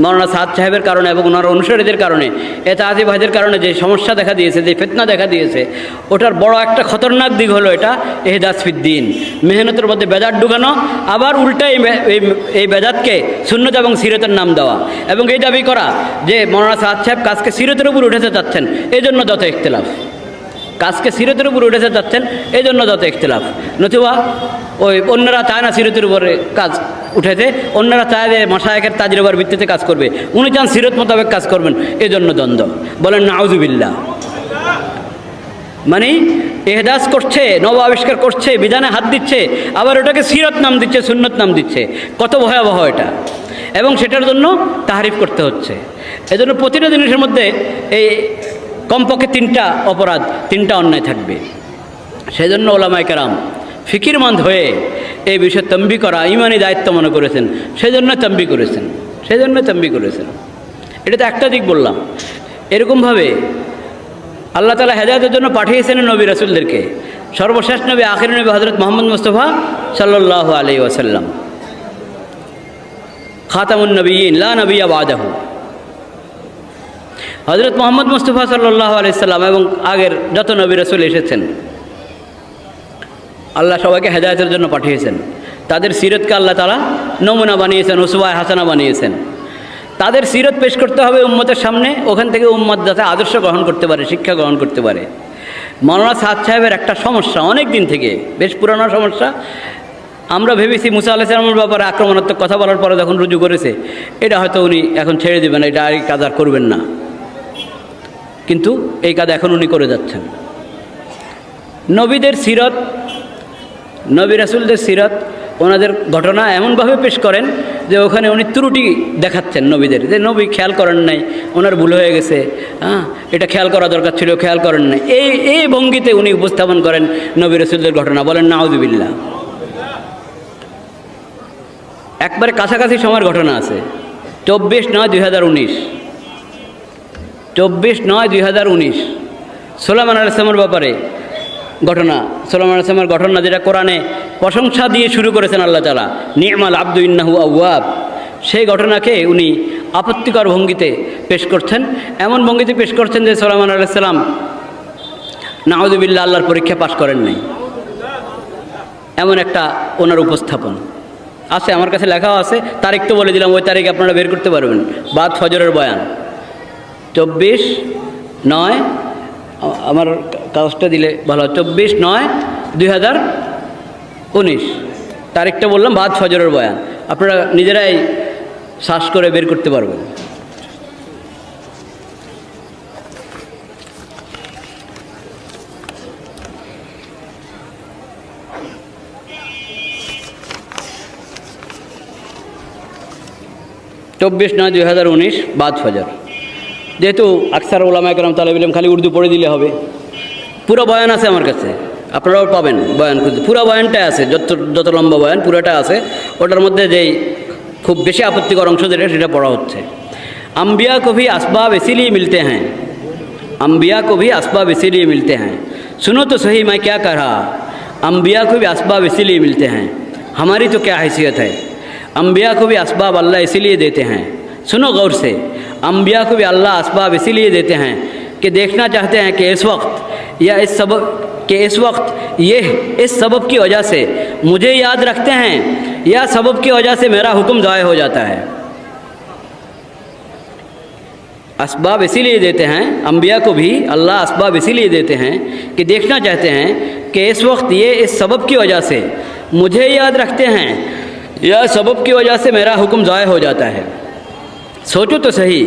মৌলানা সাদ সাহেবের কারণে এবং ওনার অনুসারীদের কারণে এতাহাতি ভাইদের কারণে যে সমস্যা দেখা দিয়েছে, যে ফেতনা দেখা দিয়েছে, ওটার বড় একটা খতরনাক দিক হলো এটা এহদাসফিদ্দিন মেহনতের মধ্যে বেজাত ঢুকানো, আবার উল্টা এই এই- বেজাতকে সুন্নত এবং সিরতের নাম দেওয়া। এবং এই দাবি করা যে মৌলানা সাদ সাহেব কাজকে সিরতের উপর উঠেতে চাচ্ছেন এই জন্য যত ইখতলাফ। কাজকে সিরতের উপর উঠেতে যাচ্ছেন এই জন্য যত ইখতলাফ। নতুবা ওই অন্যরা চায় না সিরতের উপরে কাজ উঠেছে, অন্যরা চায় যে মশায়কের তাজরবার ভিত্তিতে কাজ করবে। উনি চান সিরত মোতাবেক কাজ করবেন এই জন্য দ্বন্দ্ব। বলেন নাউজুবিল্লা মানে এহদাস করছে, নব আবিষ্কার করছে, বিধানে হাত দিচ্ছে, আবার ওটাকে সিরত নাম দিচ্ছে, সুন্নত নাম দিচ্ছে। কত ভয়াবহ এটা। এবং সেটার জন্য তাহারিফ করতে হচ্ছে। এজন্য প্রতিটা জিনিসের মধ্যে এই কমপক্ষে তিনটা অপরাধ, তিনটা অন্যায় থাকবে। সেজন্য ওলামাই কেরাম ফিকিরমন্দ হয়ে এই বিষয়ে তম্বি করা, ইমানি দায়িত্ব মনে করেছেন। সেজন্য তম্বি করেছেন। সেজন্য তম্বি করেছেন। এটা তো একটা দিক বললাম। এরকমভাবে আল্লাহ তালা হেদায়তের জন্য পাঠিয়েছেন নবী রাসুলদেরকে। সর্বশেষ নবী, আখির নবী হজরত মোহাম্মদ মুস্তফা সাল্লাহ আলি ওয়াসাল্লাম। খাতামুন নবীন লা নবী আবাদাহু হজরত মোহাম্মদ মুস্তফা সাল্লাহ আলাইসাল্লাম এবং আগের যত নবী রসুল এসেছেন। আল্লাহ সবাইকে হেদায়তের জন্য পাঠিয়েছেন। তাদের সিরতকে আল্লাহ তারা নমুনা বানিয়েছেন ওসুবায় হাসানা বানিয়েছেন। তাদের সিরত পেশ করতে হবে উম্মতের সামনে, ওখান থেকে উম্মত যাতে আদর্শ গ্রহণ করতে পারে, শিক্ষা গ্রহণ করতে পারে। মৌলানা সাদ সাহেবের একটা সমস্যা অনেক দিন থেকে, বেশ পুরানো সমস্যা। আমরা ভেবেছি মুসা আলাহ সালামের ব্যাপারে আক্রমণাত্মক কথা বলার পরে যখন রুজু করেছে, এটা হয়তো উনি এখন ছেড়ে দেবেন, এটা আর কাজ আর করবেন না। কিন্তু এই কাজ এখন উনি করে যাচ্ছেন। নবীদের সিরত, নবী রাসুলদের সিরত, ওনাদের ঘটনা এমনভাবে পেশ করেন যে ওখানে উনি ত্রুটি দেখাচ্ছেন নবীদের, যে নবী খেয়াল করেন নাই, ওনার ভুল হয়ে গেছে হ্যাঁ এটা খেয়াল করা দরকার ছিল, খেয়াল করেন নাই। এই এই ভঙ্গিতে উনি উপস্থাপন করেন নবী রসুলদের ঘটনা, বলেন নাউজুবিল্লা একবারে কাছাকাছি সময়ের ঘটনা আছে, চব্বিশ নয় দুই হাজার উনিশ। চব্বিশ নয় দুই হাজার উনিশ। সোলামান আলাইসলামের ব্যাপারে ঘটনা। সোলামান আলাইসলামের ঘটনা যেটা কোরআনে প্রশংসা দিয়ে শুরু করেছেন আল্লাহ তালা নিয়মাল আব্দু ইন্নাহু আউয়াব সেই ঘটনাকে উনি আপত্তিকর ভঙ্গিতে পেশ করছেন। এমন ভঙ্গিতে পেশ করছেন যে সোলামান আলাইসাল্লাম নাহদুবিল্লা আল্লাহর পরীক্ষা পাশ করেন নাই। এমন একটা ওনার উপস্থাপন। আছে, আমার কাছে লেখাও আছে, তারিখ তো বলে দিলাম, ওই তারিখ আপনারা বের করতে পারবেন। বাদ ফজরের বয়ান। চব্বিশ নয়, আমার কাগজটা দিলে ভালো। চব্বিশ নয় দুই হাজার উনিশ। তারিখটা বললাম, বাদ ফজরের বয়ান। আপনারা নিজেরাই শ্বাস করে বের করতে পারবেন। চব্বিশ নয় দুই হাজার উনিশ, বাদ ফজর। جی اکثر علماء کرام طالب علم خالی اردو پڑھے دلے ہوئے پورا بیان آسے ہمارے اپنا پابین بیان باندھ پورا بیان ہے آسے جتر لمبا بیان پورا آسے وہٹار مدد جائی خوب بیشے اپتی کو رنگ شو دیرے اشا پڑھا ہوتے انبیاء کو بھی اسباب اسی لیے ملتے ہیں انبیاء کو بھی اسباب اسی لیے ملتے ہیں سنو تو صحیح میں کیا کہا انبیاء کو بھی اسباب اسی لیے ملتے ہیں ہماری تو کیا حیثیت ہے انبیاء کو بھی اسباب اللہ اسی لیے دیتے ہیں سنو غور سے انبیاء کو بھی اللہ اسباب اسی لیے دیتے ہیں کہ دیکھنا چاہتے ہیں کہ اس وقت یا اس سبب کہ اس وقت یہ اس سبب کی وجہ سے مجھے یاد رکھتے ہیں یا سبب کی وجہ سے میرا حکم ضائع ہو جاتا ہے۔ اسباب اسی لیے دیتے ہیں انبیاء کو بھی اللہ اسباب اسی لیے دیتے ہیں کہ دیکھنا چاہتے ہیں کہ اس وقت یہ اس سبب کی وجہ سے مجھے یاد رکھتے ہیں، یا سبب کی وجہ سے میرا حکم ضائع ہو جاتا ہے۔ سوچو تو صحیح،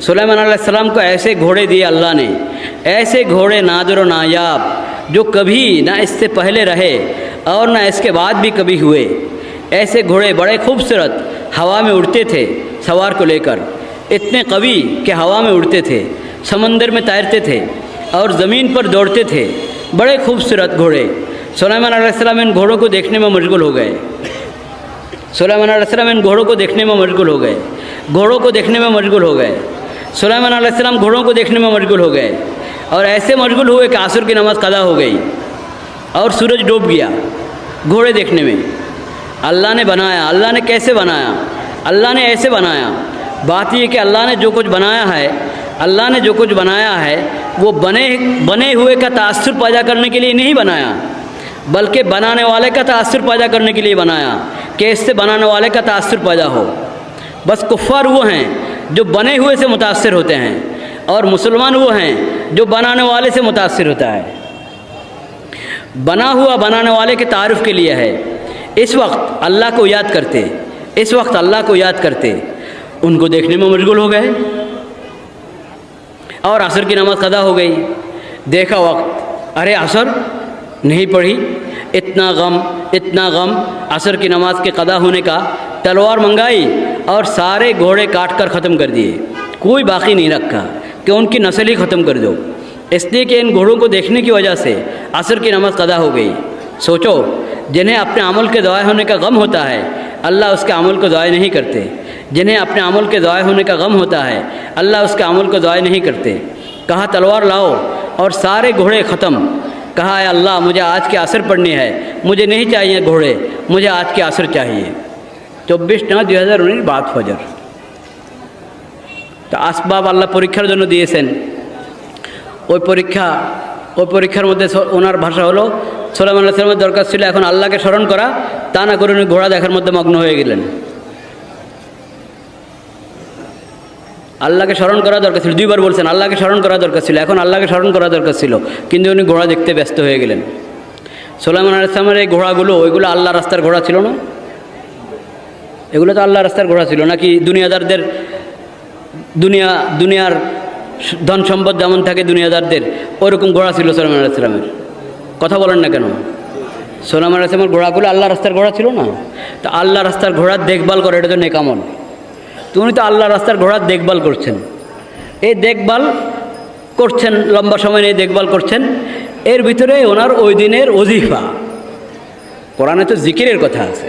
سلیمان علیہ السلام کو ایسے گھوڑے دیے اللہ نے، ایسے گھوڑے نادر و نایاب جو کبھی نہ اس سے پہلے رہے اور نہ اس کے بعد بھی کبھی ہوئے۔ ایسے گھوڑے بڑے خوبصورت ہوا میں اڑتے تھے سوار کو لے کر۔ اتنے قوی کہ ہوا میں اڑتے تھے، سمندر میں تیرتے تھے اور زمین پر دوڑتے تھے۔ بڑے خوبصورت گھوڑے۔ سلیمان علیہ السلام ان گھوڑوں کو دیکھنے میں مشغول ہو گئے۔ سلیمان علیہ السلام ان گھوڑوں کو دیکھنے میں مشغول ہو گئے۔ گھوڑوں کو دیکھنے میں مشغول ہو گئے۔ سلیمان علیہ السلام گھوڑوں کو دیکھنے میں مشغول ہو گئے۔ اور ایسے مشغول ہوئے کہ عصر کی نماز قضا ہو گئی۔ اور سورج ڈوب گیا گھوڑے دیکھنے میں۔ اللہ نے بنایا، اللہ نے کیسے بنایا؟ اللہ نے ایسے بنایا۔ بات یہ کہ اللہ نے جو کچھ بنایا ہے، اللہ نے جو کچھ بنایا ہے، وہ بنے بنے ہوئے کا تأثر پیدا کرنے کے لیے نہیں بنایا۔ بلکہ بنانے والے کا تأثر پیدا کرنے کے لیے بنایا۔ کہ اس سے بنانے والے کا تأثر پیدا ہو۔ بس کفار وہ ہیں جو بنے ہوئے سے متاثر ہوتے ہیں اور مسلمان وہ ہیں جو بنانے والے سے متاثر ہوتا ہے۔ بنا ہوا بنانے والے کے تعارف کے لیے ہے۔ اس وقت اللہ کو یاد کرتے، اس وقت اللہ کو یاد کرتے، ان کو دیکھنے میں مشغول ہو گئے۔ اور عصر کی نماز قضا ہو گئی۔ دیکھا وقت، ارے عصر، نہیں پڑھی۔ اتنا غم اتنا غم عصر کی نماز کے قضا ہونے کا، تلوار منگائی۔ اور سارے گھوڑے کاٹ کر ختم کر دیے۔ کوئی باقی نہیں رکھا کہ ان کی نسل ہی ختم کر دو۔ اس لیے کہ ان گھوڑوں کو دیکھنے کی وجہ سے عصر کی نماز قدا ہو گئی۔ سوچو، جنہیں اپنے عمل کے ضائع ہونے کا غم ہوتا ہے، اللہ اس کے عمل کو ضائع نہیں کرتے۔ جنہیں اپنے عمل کے ضائع ہونے کا غم ہوتا ہے، اللہ اس کے عمل کو ضائع نہیں کرتے۔ کہا، تلوار لاؤ اور سارے گھوڑے ختم۔ کہا ہے اللہ، مجھے آج کے عصر پڑھنی ہے مجھے نہیں چاہیے گھوڑے، مجھے آج کے عصر چاہیے۔ চব্বিশ নয় দুই হাজার উনিশ বাদ ফজর। তো আসবাব আল্লাহ পরীক্ষার জন্য দিয়েছেন। ওই পরীক্ষা, ওই পরীক্ষার মধ্যে ওনার ভাষা হলো সোলামান আলাইসলামের দরকার ছিল এখন আল্লাহকে স্মরণ করা, তা না করে উনি ঘোড়া দেখার মধ্যে মগ্ন হয়ে গেলেন। আল্লাহকে স্মরণ করা দরকার ছিল, দুইবার বলছেন, আল্লাহকে স্মরণ করা দরকার ছিল, এখন আল্লাহকে স্মরণ করা দরকার ছিল, কিন্তু উনি ঘোড়া দেখতে ব্যস্ত হয়ে গেলেন। সোলাইমান আলাইসলামের এই ঘোড়াগুলো, ওইগুলো আল্লাহ রাস্তার ঘোড়া ছিল না। এগুলো তো আল্লাহ রাস্তার ঘোড়া ছিল। নাকি দুনিয়াদারদের দুনিয়া, দুনিয়ার ধন সম্পদ যেমন থাকে দুনিয়াদারদের, ওরকম ঘোড়া ছিল সোলাইমান আলাইসলামের কথা বলেন না কেন? সোলাইমান আলাইসলামের ঘোড়াগুলো আল্লাহ রাস্তার ঘোড়া ছিল না? তো আল্লাহ রাস্তার ঘোড়ার দেখভাল করে, এটা তো নেকামল। তুমি তো আল্লাহ রাস্তার ঘোড়ার দেখভাল করছেন। এই দেখভাল করছেন, লম্বা সময় নিয়ে দেখভাল করছেন, এর ভিতরে ওনার ওই দিনের অজিফা কোরআনে তো জিকিরের কথা আছে।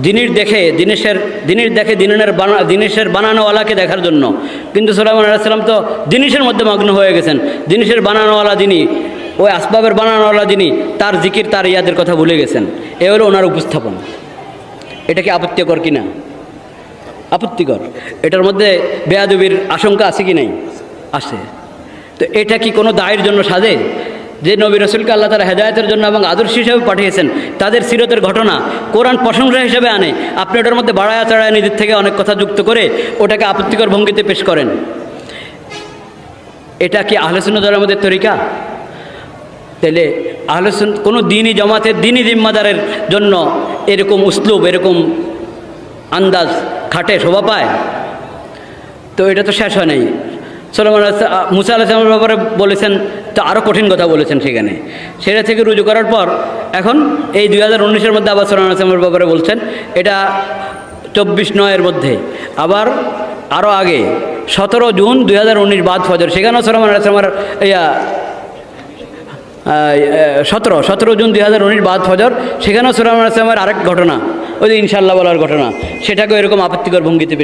জিনিস দেখে জিনিসের জিনিস দেখে দিনের বানা জিনিসের বানানোওয়ালাকে দেখার জন্য। কিন্তু সুলাইমান আলাইসাল্লাম তো জিনিসের মধ্যে মগ্ন হয়ে গেছেন। জিনিসের বানানোওয়ালা যিনি, ওই আসবাবের বানানোওয়ালা যিনি, তার জিকির, তার ইয়াদের কথা ভুলে গেছেন। এ হলো ওনার উপস্থাপন। এটা কি আপত্তিকর কি না? আপত্তিকর। এটার মধ্যে বেয়াদবির আশঙ্কা আছে কি নাই? আছে। তো এটা কি কোনো দায়ের জন্য সাজে? যে নবী রসুলকে আল্লাহ তারা হেদায়তের জন্য এবং আদর্শ হিসেবে পাঠিয়েছেন, তাদের সিরতের ঘটনা কোরআন প্রশংসা হিসেবে আনে। আপনি ওটার মধ্যে বাড়ায়া চড়ায় নিজের থেকে অনেক কথা যুক্ত করে ওটাকে আপত্তিকর ভঙ্গিতে পেশ করেন। এটা কি আহলেসুন আমাদের তরিকা? তাহলে আহলেসুন কোনো দিনই জমাতের দিনই জিম্মাদারের জন্য এরকম উসলুব, এরকম আন্দাজ, খাটে শোভা পায়? তো এটা তো শেষ হয় নাই। সোলমান মুসা আলাহিসামের ব্যাপারে বলেছেন, তো আরও কঠিন কথা বলেছেন সেখানে। সেটা থেকে রুজু করার পর, এখন এই দুই হাজার উনিশের মধ্যে আবার সোলমান আলাহিসামের ব্যাপারে বলছেন, এটা চব্বিশ নয়ের মধ্যে। আবার আরও আগে, সতেরো জুন দুই হাজার উনিশ বাদ ফজর, সেখানেও সোলমান আলাহিসামের ইয়া সতেরো সতেরো জুন দুই হাজার উনিশ বাদ ফজর, সেখানেও সোলাম আসলামের আরেক ঘটনা, ওই যে ইনশাল্লাহ বলার ঘটনা, সেটাকেও এরকম আপত্তিকর ভঙ্গিতে